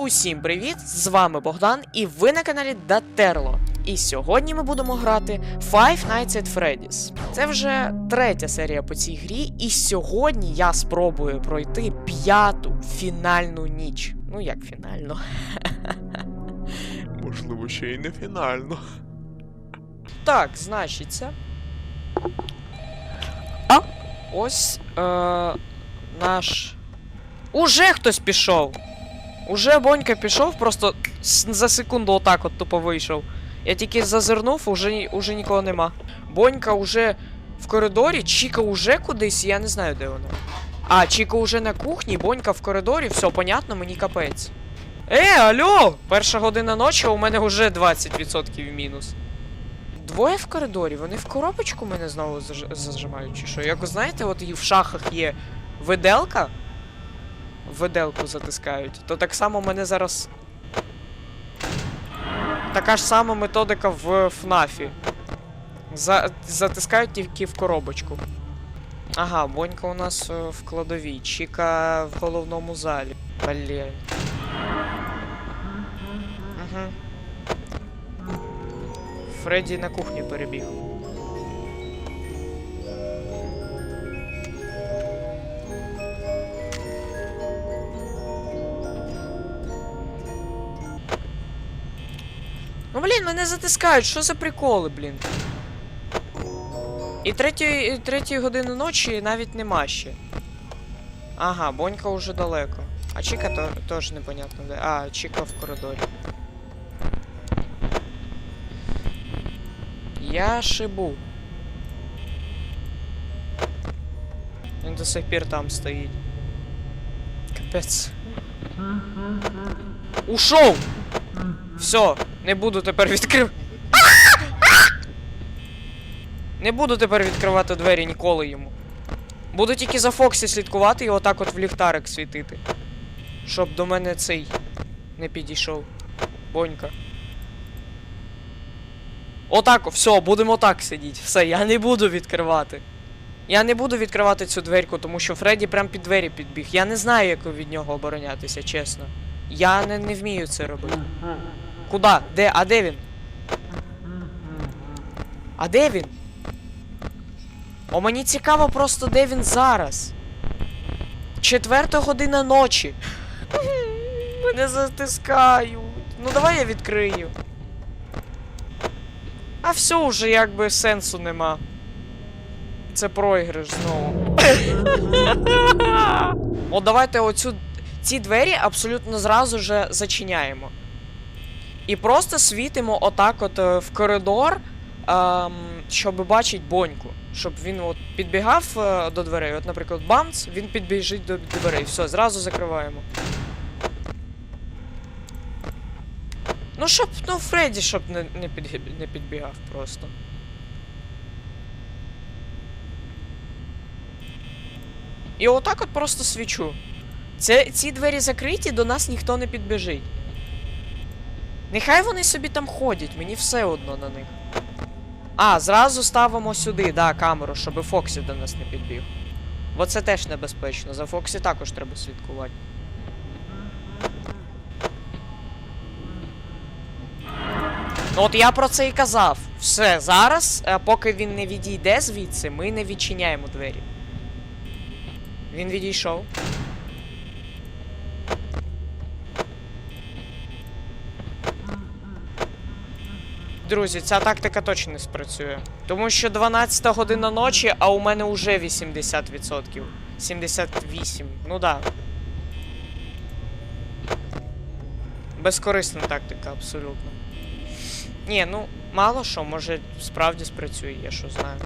Усім привіт! З вами Богдан, і ви на каналі Датерло. І сьогодні ми будемо грати Five Nights at Freddy's. Це вже третя серія по цій грі, і сьогодні я спробую пройти п'яту фінальну ніч. Ну як фінальну? Можливо, ще й не фінально. Так, значиться. А? Ось е, наш. Уже хтось пішов. Уже Бонька пішов, просто за секунду отак от тупо вийшов. Я тільки зазирнув, уже, уже нікого нема. Бонька уже в коридорі, Чіка уже кудись, я не знаю, де вона. А, Чіка уже на кухні, Бонька в коридорі, все понятно, мені капець. Е, алло! Перша година ночі, у мене вже 20% мінус. Двоє в коридорі, вони в коробочку мене знову заж- зажимають, чи що? Як ви знаєте, от і в шахах є виделка. Виделку затискають, то так само мене зараз. Така ж сама методика в ФНАФі. За... Затискають тільки в коробочку. Ага, Бонька у нас е, в кладовій, Чіка в головному залі. Блін. Угу. Фредді на кухню перебіг. Блін, мене затискають, що за приколи, блін. І третьої, третьої години ночі навіть нема ще. Ага, Бонька уже далеко. А Чіка то, теж непонятно де. А, Чіка в коридорі. Я шибу. Він до сих пір там стоїть. Капець. Ушов! Все, не буду тепер відкрив. Не буду тепер відкривати двері ніколи йому. Буду тільки за Фоксі слідкувати і отак от в ліхтарик світити. Щоб до мене цей не підійшов. Бонька. Отак, все, будемо так сидіти. Все, я не буду відкривати. Я не буду відкривати цю дверку, тому що Фредді прям під двері підбіг. Я не знаю, як від нього оборонятися, чесно. Я не, не вмію це робити. Куда? Де? А де він? А де він? О, мені цікаво просто, де він зараз. Четверта година ночі. Мене затискають. Ну давай я відкрию. А все уже якби сенсу нема. Це проіграш знову. От давайте оцю. Ці двері абсолютно зразу же зачиняємо. І просто світимо отак от е, в коридор, ем, щоб бачить боньку. Щоб він от підбігав е, до дверей. От, наприклад, бамц, він підбіжить до дверей. Все, зразу закриваємо. Ну, щоб, ну, Фредді, щоб не, не, під, не підбігав просто. І отак от просто свічу. Це, ці двері закриті, до нас ніхто не підбіжить. Нехай вони собі там ходять, мені все одно на них. А, зразу ставимо сюди, да, камеру, щоб Фоксі до нас не підбіг. Бо це теж небезпечно. За Фоксі також треба слідкувати. Ну от я про це і казав. Все, зараз, е, поки він не відійде звідси, ми не відчиняємо двері. Він відійшов. Друзі, ця тактика точно не спрацює. Тому що 12 година ночі, а у мене вже 80%. 78. Ну да. Безкорисна тактика, абсолютно. Ні, ну, мало що, може справді спрацює, я що знаю.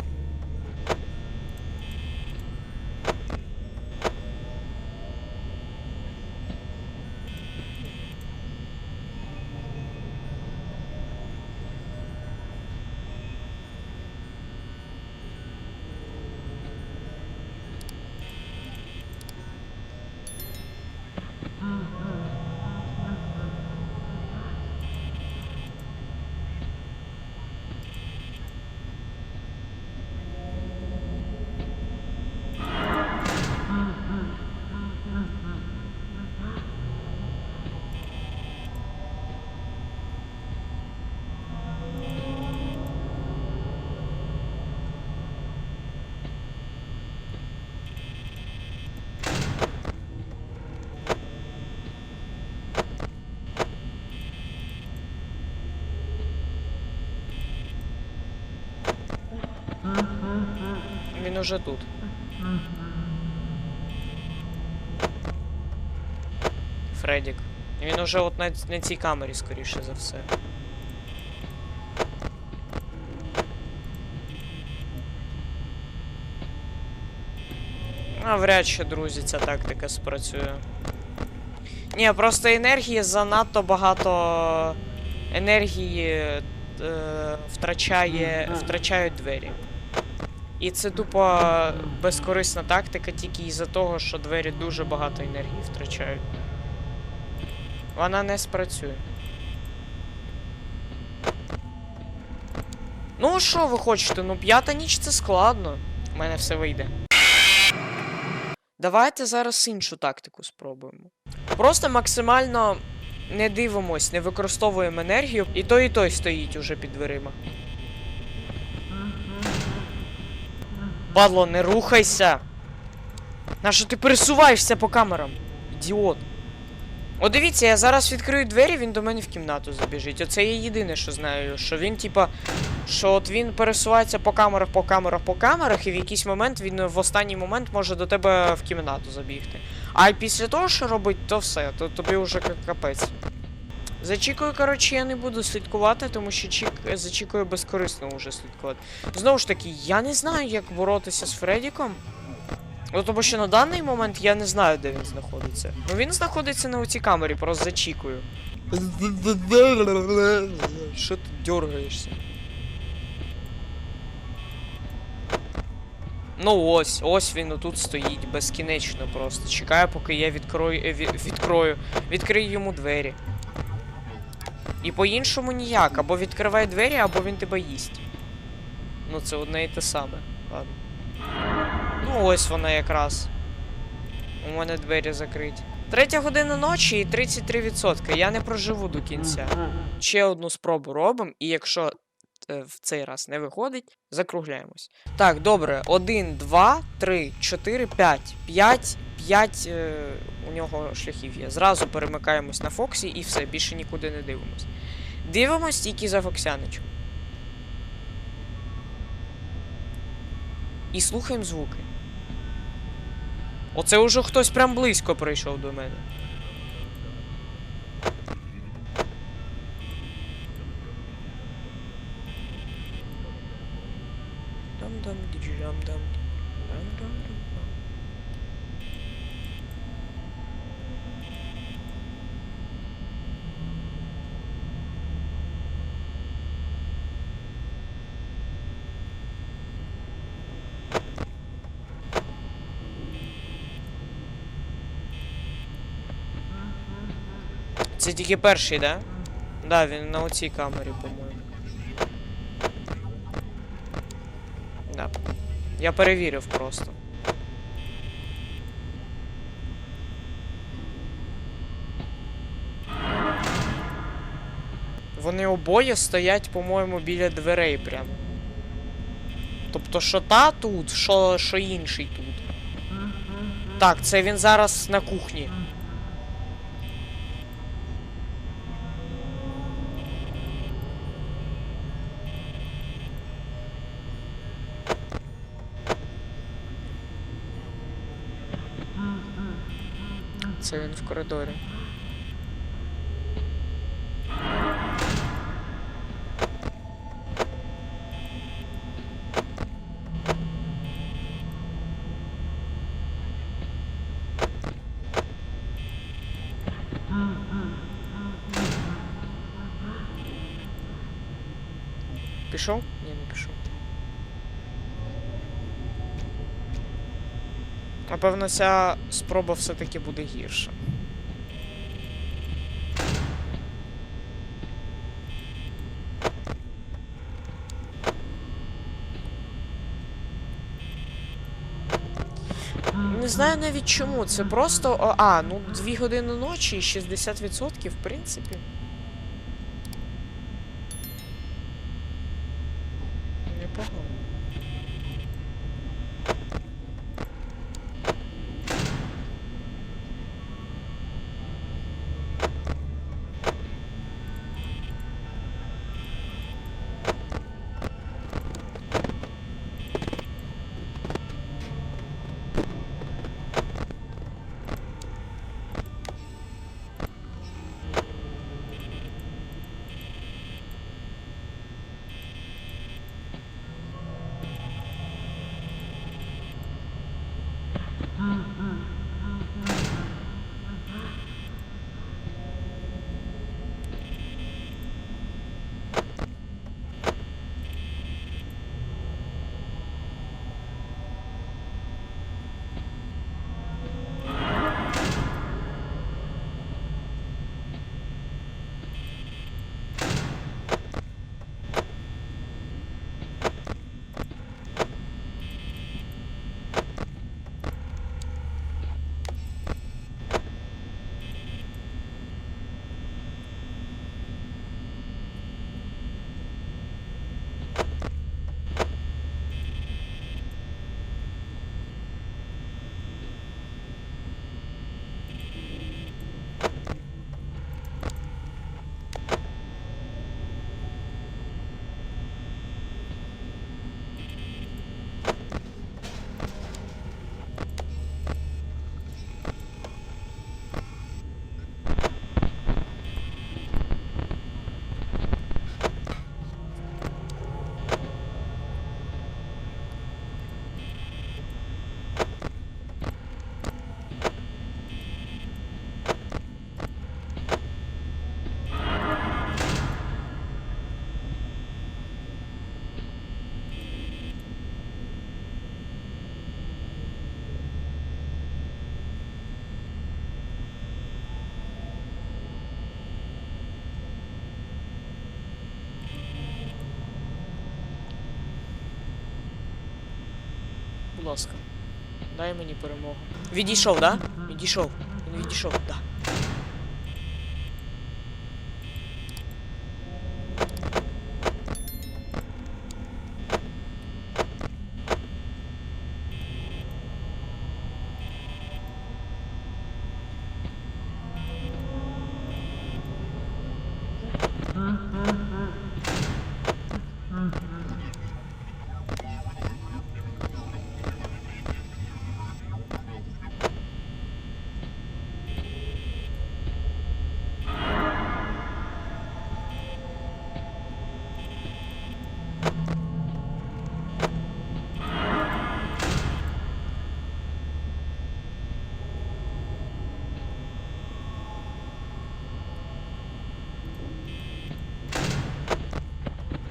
Уже тут. Фредік. Він уже от на, на цій камері, скоріше за все. А вряд чи, друзі, ця тактика спрацює. Ні, просто енергії занадто багато енергії е, втрачає, втрачають двері. І це тупо безкорисна тактика тільки із-за того, що двері дуже багато енергії втрачають. Вона не спрацює. Ну, що ви хочете? Ну, п'ята ніч це складно. У мене все вийде. Давайте зараз іншу тактику спробуємо. Просто максимально не дивимось, не використовуємо енергію, і той, і той стоїть уже під дверима. Падло, не рухайся! Нащо ти пересуваєшся по камерам? Ідіот. О, дивіться, я зараз відкрию двері, він до мене в кімнату забіжить. Оце є єдине, що знаю. Що він, типа, що от він пересувається по камерах, по камерах, по камерах, і в якийсь момент він в останній момент може до тебе в кімнату забігти. А після того, що робить, то все, то тобі вже капець. За Чікою, коротше, я не буду слідкувати, тому що Чік за Чікою безкорисно вже слідкувати. Знову ж таки, я не знаю, як боротися з Фредіком. Ну, тому що на даний момент я не знаю, де він знаходиться. Ну він знаходиться на оцій камері, просто за Чікою. Що ти дергаєшся? Ну ось, ось він отут стоїть безкінечно просто. Чекає, поки я відкрою, е, ві- відкрою, відкрию йому двері. І по-іншому ніяк. Або відкривай двері, або він тебе їсть. Ну це одне і те саме. Ладно. Ну ось вона якраз. У мене двері закриті. Третя година ночі і 33%. Я не проживу до кінця. Ще одну спробу робимо, і якщо е, в цей раз не виходить, закругляємось. Так, добре. 1, 2, 3, 4, 5. 5, 5 е, у нього шляхів є. Зразу перемикаємось на Фоксі і все, більше нікуди не дивимось. Дивимось тільки за Фоксяничем. І слухаємо звуки. Оце уже хтось прям близько прийшов до мене. Це тільки перший, да? Да, він на оцій камері, по-моєму. Да. Я перевірив просто. Вони обоє стоять, по-моєму, біля дверей прям. Тобто, що та тут, що, що інший тут. Так, це він зараз на кухні. Це він в коридорі. Пішов? Ні, не пішов. Напевно, ця спроба все-таки буде гірша. Не знаю навіть чому. Це просто. А, ну 2 години ночі і 60%, в принципі. Непогано. Будь ласка, дай мені перемогу. Відійшов, да? Відійшов. Він відійшов, да.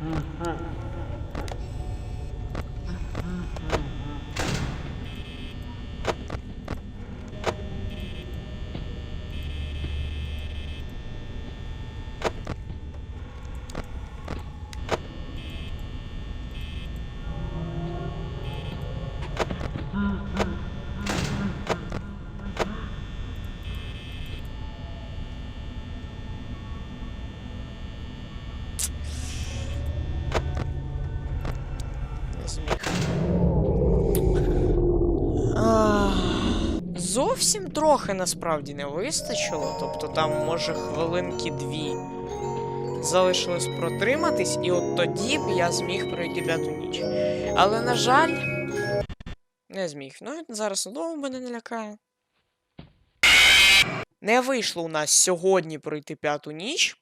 Не зміг. Ах, Зовсім трохи насправді не вистачило. Тобто там, може, хвилинки дві залишилось протриматись, і от тоді б я зміг пройти п'яту ніч. Але, на жаль, не зміг. Ну, зараз знову мене не лякає. Не вийшло у нас сьогодні пройти п'яту ніч.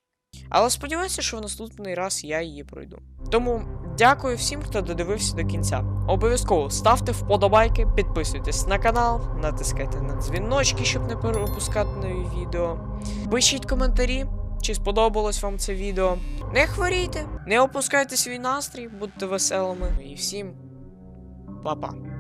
Але сподіваюся, що в наступний раз я її пройду. Тому дякую всім, хто додивився до кінця. Обов'язково ставте вподобайки, підписуйтесь на канал, натискайте на дзвіночки, щоб не пропускати нові відео. Пишіть коментарі, чи сподобалось вам це відео. Не хворійте, не опускайте свій настрій, будьте веселими. І всім па-па.